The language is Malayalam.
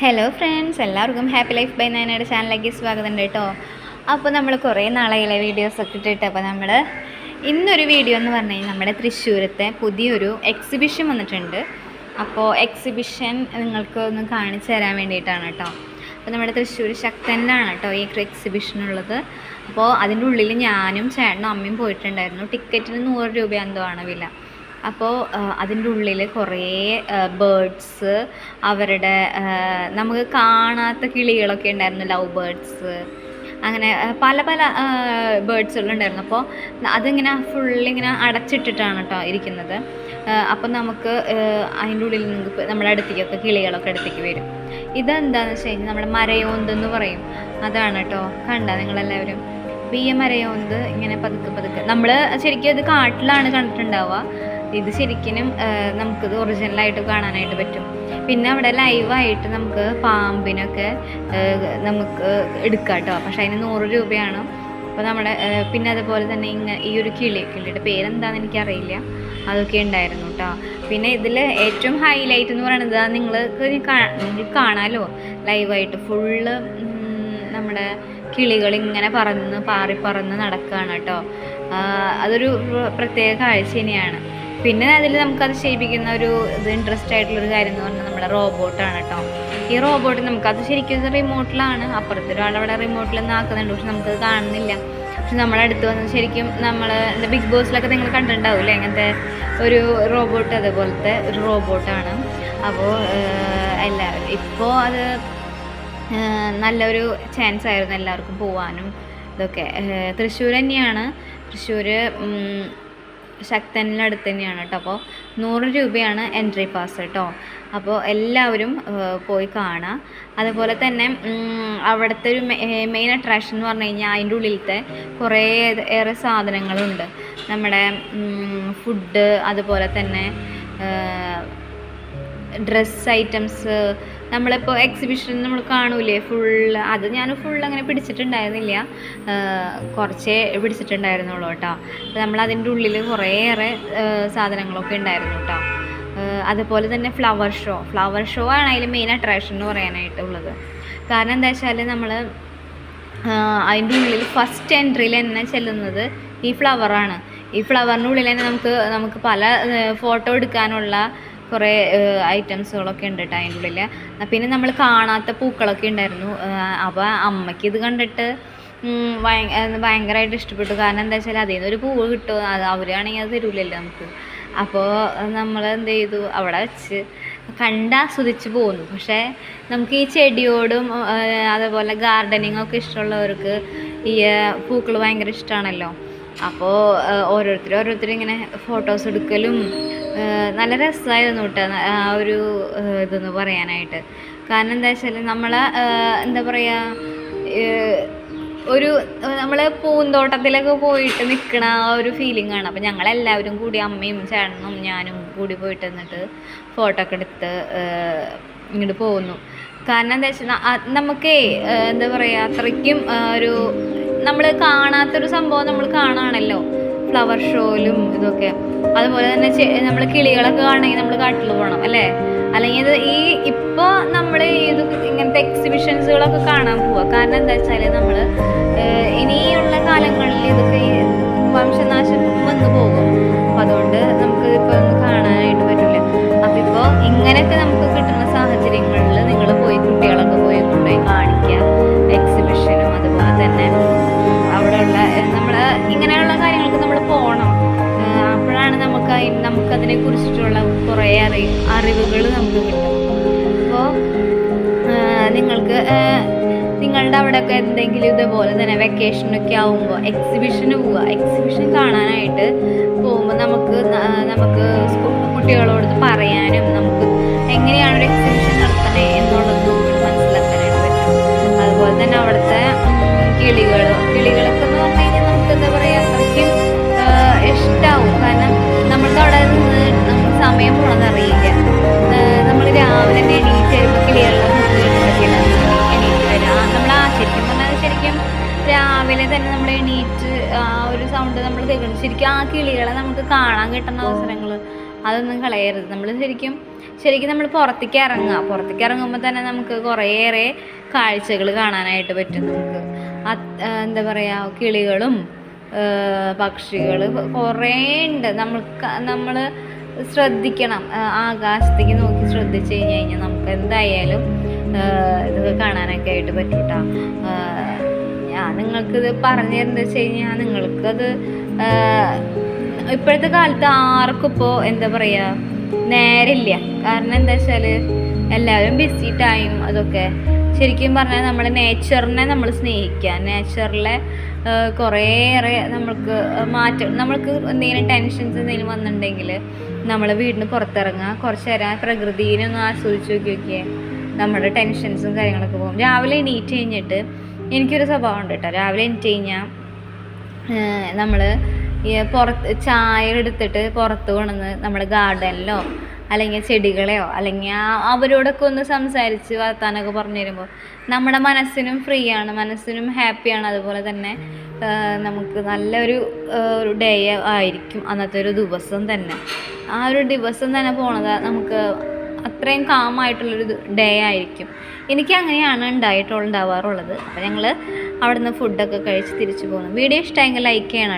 ഹലോ ഫ്രണ്ട്സ് എല്ലാവർക്കും ഹാപ്പി ലൈഫ് ബൈ നയനയുടെ ചാനലിലേക്ക് സ്വാഗതം ഉണ്ട് കേട്ടോ. അപ്പോൾ നമ്മൾ കുറേ നാളായില്ലേ വീഡിയോസൊക്കെ ഇട്ടിട്ട്. അപ്പോൾ നമ്മൾ ഇന്നൊരു വീഡിയോ എന്ന് പറഞ്ഞു കഴിഞ്ഞാൽ നമ്മുടെ തൃശ്ശൂരത്തെ പുതിയൊരു എക്സിബിഷൻ വന്നിട്ടുണ്ട്. അപ്പോൾ എക്സിബിഷൻ നിങ്ങൾക്ക് ഒന്ന് കാണിച്ചു തരാൻ വേണ്ടിയിട്ടാണ് കേട്ടോ. അപ്പോൾ നമ്മുടെ തൃശ്ശൂർ ശക്തനിലാണ് കേട്ടോ ഈ എക്സിബിഷൻ ഉള്ളത്. അപ്പോൾ അതിന്റെ ഉള്ളിൽ ഞാനും ചേട്ടനും അമ്മയും പോയിട്ടുണ്ടായിരുന്നു. ടിക്കറ്റിന് നൂറ് രൂപ എന്തോ ആണ് വില. അപ്പോൾ അതിന്റെ ഉള്ളിൽ കുറേ ബേർഡ്സ് അവരുടെ നമുക്ക് കാണാത്ത കിളികളൊക്കെ ഉണ്ടായിരുന്നു ലവ് ബേർഡ്സ് അങ്ങനെ പല പല ബേർഡ്സുകളുണ്ടായിരുന്നു അപ്പോൾ അതിങ്ങനെ ഫുള്ളിങ്ങനെ അടച്ചിട്ടിട്ടാണ് കേട്ടോ ഇരിക്കുന്നത്. അപ്പം നമുക്ക് അതിന്റെ ഉള്ളിൽ നിന്ന് നമ്മുടെ അടുത്തേക്കൊക്കെ കിളികളൊക്കെ അടുത്തേക്ക് വരും. ഇതെന്താണെന്ന് വെച്ച് കഴിഞ്ഞാൽ നമ്മുടെ മരയോന്തെന്ന് പറയും. അതാണ് കേട്ടോ കണ്ട നിങ്ങളെല്ലാവരും? അപ്പോൾ ഈ മരയോന്ത് ഇങ്ങനെ പതുക്കെ പതുക്കെ നമ്മൾ ശരിക്കും അത് കാട്ടിലാണ് കണ്ടിട്ടുണ്ടാവുക. ഇത് ശരിക്കും നമുക്കിത് ഒറിജിനലായിട്ട് കാണാനായിട്ട് പറ്റും. പിന്നെ അവിടെ ലൈവായിട്ട് നമുക്ക് പാമ്പിനൊക്കെ നമുക്ക് എടുക്കാം കേട്ടോ പക്ഷെ അതിന് നൂറ് രൂപയാണ്. അപ്പോൾ നമ്മുടെ പിന്നെ അതുപോലെ തന്നെ ഇങ്ങനെ ഈ ഒരു കിളി കിളിയുടെ പേരെന്താണെന്ന് എനിക്കറിയില്ല. അതൊക്കെ ഉണ്ടായിരുന്നു കേട്ടോ പിന്നെ ഇതിൽ ഏറ്റവും ഹൈലൈറ്റ് എന്ന് പറയുന്നത് നിങ്ങൾക്ക് കാണാമല്ലോ ലൈവായിട്ട് ഫുള്ള് നമ്മുടെ കിളികൾ ഇങ്ങനെ പറന്ന് പാറി പറന്ന് നടക്കുകയാണ് കേട്ടോ അതൊരു പ്രത്യേക കാഴ്ച തന്നെയാണ്. പിന്നെ അതിൽ നമുക്കത് ചെയ്യിപ്പിക്കുന്ന ഒരു ഇത് ഇൻട്രസ്റ്റ് ആയിട്ടുള്ളൊരു കാര്യം എന്ന് പറഞ്ഞാൽ നമ്മുടെ റോബോട്ടാണ് കേട്ടോ. ഈ റോബോട്ട് നമുക്കത് ശരിക്കും റിമോട്ടിലാണ് അപ്പുറത്തെ ഒരാളവിടെ റിമോട്ടിൽ നിന്ന് ആക്കുന്നുണ്ട്. പക്ഷെ നമുക്കത് കാണുന്നില്ല. പക്ഷെ നമ്മളെ അടുത്ത് വന്ന് ശരിക്കും നമ്മൾ എന്താ ബിഗ് ബോസിലൊക്കെ നിങ്ങൾ കണ്ടിട്ടുണ്ടാവില്ലേ അങ്ങനത്തെ ഒരു റോബോട്ട് അതുപോലത്തെ ഒരു റോബോട്ടാണ് അപ്പോൾ എല്ലാവരും ഇപ്പോൾ അത് നല്ലൊരു ചാൻസ് ആയിരുന്നു എല്ലാവർക്കും പോവാനും. ഇതൊക്കെ തൃശ്ശൂർ തന്നെയാണ്. തൃശ്ശൂർ ശക്തനിലടുത്ത് തന്നെയാണ് കേട്ടോ. അപ്പോൾ നൂറ് രൂപയാണ് എൻട്രി പാസ് കേട്ടോ. അപ്പോൾ എല്ലാവരും പോയി കാണാം. അതുപോലെ തന്നെ അവിടുത്തെ ഒരു മെയിൻ അട്രാക്ഷൻ എന്ന് പറഞ്ഞു കഴിഞ്ഞാൽ അതിന്റെ ഉള്ളിലത്തെ കുറേ ഏറെ സാധനങ്ങളുണ്ട്. നമ്മുടെ ഫുഡ് അതുപോലെ തന്നെ ഡ്രസ്സ് ഐറ്റംസ് നമ്മളിപ്പോൾ എക്സിബിഷൻ നമ്മൾ കാണൂലേ ഫുൾ അത് ഞാൻ ഫുൾ അങ്ങനെ പിടിച്ചിട്ടുണ്ടായിരുന്നില്ല. കുറച്ചേ പിടിച്ചിട്ടുണ്ടായിരുന്നുള്ളൂ കേട്ടോ. അപ്പോൾ നമ്മൾ അതിന്റെ ഉള്ളിൽ കുറേയേറെ സാധനങ്ങളൊക്കെ ഉണ്ടായിരുന്നു കേട്ടോ. അതുപോലെ തന്നെ ഫ്ലവർ ഷോ ഫ്ലവർ ഷോ ആണ് അതിൽ മെയിൻ അട്രാക്ഷൻ എന്ന് പറയാനായിട്ട് പറയാനായിട്ടുള്ളത് കാരണം എന്താ വെച്ചാൽ നമ്മൾ അതിന്റെ ഉള്ളിൽ ഫസ്റ്റ് എൻട്രിയിൽ തന്നെ ചെല്ലുന്നത് ഈ ഫ്ലവറാണ് ഈ ഫ്ലവറിന്റെ ഉള്ളിൽ തന്നെ നമുക്ക് നമുക്ക് പല ഫോട്ടോ എടുക്കാനുള്ള കുറേ ഐറ്റംസുകളൊക്കെ ഉണ്ട് കേട്ടോ അതിന്റെ ഉള്ളിൽ പിന്നെ നമ്മൾ കാണാത്ത പൂക്കളൊക്കെ ഉണ്ടായിരുന്നു. അപ്പോൾ അമ്മയ്ക്ക് ഇത് കണ്ടിട്ട് ഭയങ്കരമായിട്ട് ഇഷ്ടപ്പെട്ടു. കാരണം എന്താ വെച്ചാൽ അതിൽ നിന്ന് ഒരു പൂവ് കിട്ടും. അത് അവരാണെങ്കിൽ അത് തരൂലല്ലോ നമുക്ക്. അപ്പോൾ നമ്മൾ എന്ത് ചെയ്തു? അവിടെ വെച്ച് കണ്ടാസ്വദിച്ച് പോകുന്നു പക്ഷേ നമുക്ക് ഈ ചെടിയോടും അതേപോലെ ഗാർഡനിങ് ഒക്കെ ഇഷ്ടമുള്ളവർക്ക് ഈ പൂക്കൾ ഭയങ്കര ഇഷ്ടമാണല്ലോ അപ്പോൾ ഓരോരുത്തർ ഓരോരുത്തർ ഇങ്ങനെ ഫോട്ടോസ് എടുക്കലും നല്ല രസമായിരുന്നു കേട്ടോ ആ ഒരു ഇതെന്ന് പറയാനായിട്ട്. കാരണം എന്താ വെച്ചാൽ നമ്മൾ എന്താ പറയുക ഒരു നമ്മൾ പൂന്തോട്ടത്തിലൊക്കെ പോയിട്ട് നിൽക്കണ ആ ഒരു ഫീലിംഗ് ആണ്. അപ്പം ഞങ്ങളെല്ലാവരും കൂടി അമ്മയും ചേട്ടനും ഞാനും കൂടി പോയിട്ട് എന്നിട്ട് ഫോട്ടോ ഒക്കെ എടുത്ത് ഇങ്ങോട്ട് പോകുന്നു. കാരണം എന്താ വെച്ചാൽ നമുക്കേ എന്താ പറയുക അത്രയ്ക്കും ഒരു നമ്മൾ കാണാത്തൊരു സംഭവം നമ്മൾ കാണാണല്ലോ ഫ്ലവർ ഷോയിലും ഇതൊക്കെ. അതുപോലെ തന്നെ നമ്മൾ കിളികളൊക്കെ കാണണമെങ്കിൽ നമ്മൾ കാട്ടിൽ പോകണം അല്ലേ? അല്ലെങ്കിൽ ഇത് ഈ ഇപ്പോൾ നമ്മൾ ഇത് ഇങ്ങനത്തെ എക്സിബിഷൻസുകളൊക്കെ കാണാൻ പോവുക കാരണം എന്താ വെച്ചാൽ നമ്മൾ ഇനിയുള്ള കാലങ്ങളിൽ ഇതൊക്കെ വംശനാശം വന്നു പോകും. അപ്പം അതുകൊണ്ട് നമുക്ക് ഒന്നും കാണാനായിട്ട് പറ്റില്ല അപ്പം ഇപ്പോൾ ഇങ്ങനെയൊക്കെ നമുക്ക് കുറിച്ചിട്ടുള്ള കുറേ അറി അറിവുകൾ നമുക്ക് കിട്ടും. അപ്പോൾ നിങ്ങൾക്ക് നിങ്ങളുടെ അവിടെയൊക്കെ എന്തെങ്കിലും ഇതുപോലെ തന്നെ വെക്കേഷനൊക്കെ ആവുമ്പോൾ എക്സിബിഷന് പോവുക. എക്സിബിഷൻ കാണാനായിട്ട് പോകുമ്പോൾ നമുക്ക് നമുക്ക് കുട്ടികളോട് പറയാനും നമുക്ക് എങ്ങനെയാണ് ഒരു എക്സിബിഷൻ നടത്തണേ എന്നുള്ളതും മനസ്സിലാക്കാനായിട്ട് പറ്റും. അതുപോലെ തന്നെ അവിടുത്തെ കിളികൾ കിളികളൊക്കെ രാവിലെ തന്നെ നമ്മൾ എണീറ്റ് ആ ഒരു സൗണ്ട് നമ്മൾ കേൾക്കണം. ശരിക്കും ആ കിളികളെ നമുക്ക് കാണാൻ കിട്ടുന്ന അവസരങ്ങൾ അതൊന്നും കളയരുത്. നമ്മൾ ശരിക്കും ശരിക്കും നമ്മൾ പുറത്തേക്ക് ഇറങ്ങുക. പുറത്തേക്ക് ഇറങ്ങുമ്പോൾ തന്നെ നമുക്ക് കുറേയേറെ കാഴ്ചകൾ കാണാനായിട്ട് പറ്റും നമുക്ക്. എന്താ പറയുക കിളികളും പക്ഷികൾ കുറേ ഉണ്ട്. നമ്മൾ നമ്മൾ ശ്രദ്ധിക്കണം. ആകാശത്തേക്ക് നോക്കി ശ്രദ്ധിച്ചു കഴിഞ്ഞ് കഴിഞ്ഞാൽ നമുക്ക് എന്തായാലും ഇതൊക്കെ കാണാനൊക്കെ ആയിട്ട് പറ്റും കേട്ടോ ഞാൻ നിങ്ങൾക്കിത് പറഞ്ഞു തരുന്നത് വെച്ച് കഴിഞ്ഞാൽ നിങ്ങൾക്കത് ഇപ്പോഴത്തെ കാലത്ത് ആർക്കും ഇപ്പോൾ എന്താ പറയുക നേരില്ല. കാരണം എന്താ വെച്ചാൽ എല്ലാവരും ബിസി ടൈം അതൊക്കെ. ശരിക്കും പറഞ്ഞാൽ നമ്മൾ നേച്ചറിനെ നമ്മൾ സ്നേഹിക്കുക നേച്ചറിലെ കുറേയേറെ നമ്മൾക്ക് മാറ്റം നമ്മൾക്ക് എന്തെങ്കിലും ടെൻഷൻസ് എന്തെങ്കിലും വന്നിട്ടുണ്ടെങ്കിൽ നമ്മൾ വീടിന് പുറത്തിറങ്ങുക കുറച്ച് നേരം പ്രകൃതിയിനൊന്ന് ആസ്വദിച്ച് നോക്കി നോക്കിയേ. നമ്മുടെ ടെൻഷൻസും കാര്യങ്ങളൊക്കെ പോകും. രാവിലെ എണീറ്റ് കഴിഞ്ഞിട്ട് എനിക്കൊരു സ്വഭാവം ഉണ്ട് കേട്ടോ. രാവിലെ എണീറ്റ് കഴിഞ്ഞാൽ നമ്മൾ പുറത്ത് ചായ എടുത്തിട്ട് പുറത്ത് കൊണ്ടുവന്ന് നമ്മൾ ഗാർഡനിലോ അല്ലെങ്കിൽ ചെടികളെയോ അല്ലെങ്കിൽ അവരോടൊക്കെ ഒന്ന് സംസാരിച്ച് വർത്താനമൊക്കെ പറഞ്ഞു തരുമ്പോൾ നമ്മുടെ മനസ്സിനും ഫ്രീ ആണ് മനസ്സിനും ഹാപ്പിയാണ് അതുപോലെ തന്നെ നമുക്ക് നല്ലൊരു ഒരു ഡേ ആയിരിക്കും അന്നത്തെ ഒരു ദിവസം തന്നെ. ആ ഒരു ദിവസം തന്നെ പോണത് നമുക്ക് അത്രയും കാമായിട്ടുള്ളൊരു ഡേ ആയിരിക്കും. എനിക്ക് അങ്ങനെയാണ് ഉണ്ടായിട്ടുണ്ടാവാറുള്ളത്. അപ്പോൾ ഞങ്ങൾ അവിടുന്ന് ഫുഡൊക്കെ കഴിച്ച് തിരിച്ചു പോകുന്നു വീഡിയോ ഇഷ്ടമായെങ്കിൽ ലൈക്ക് ചെയ്യണം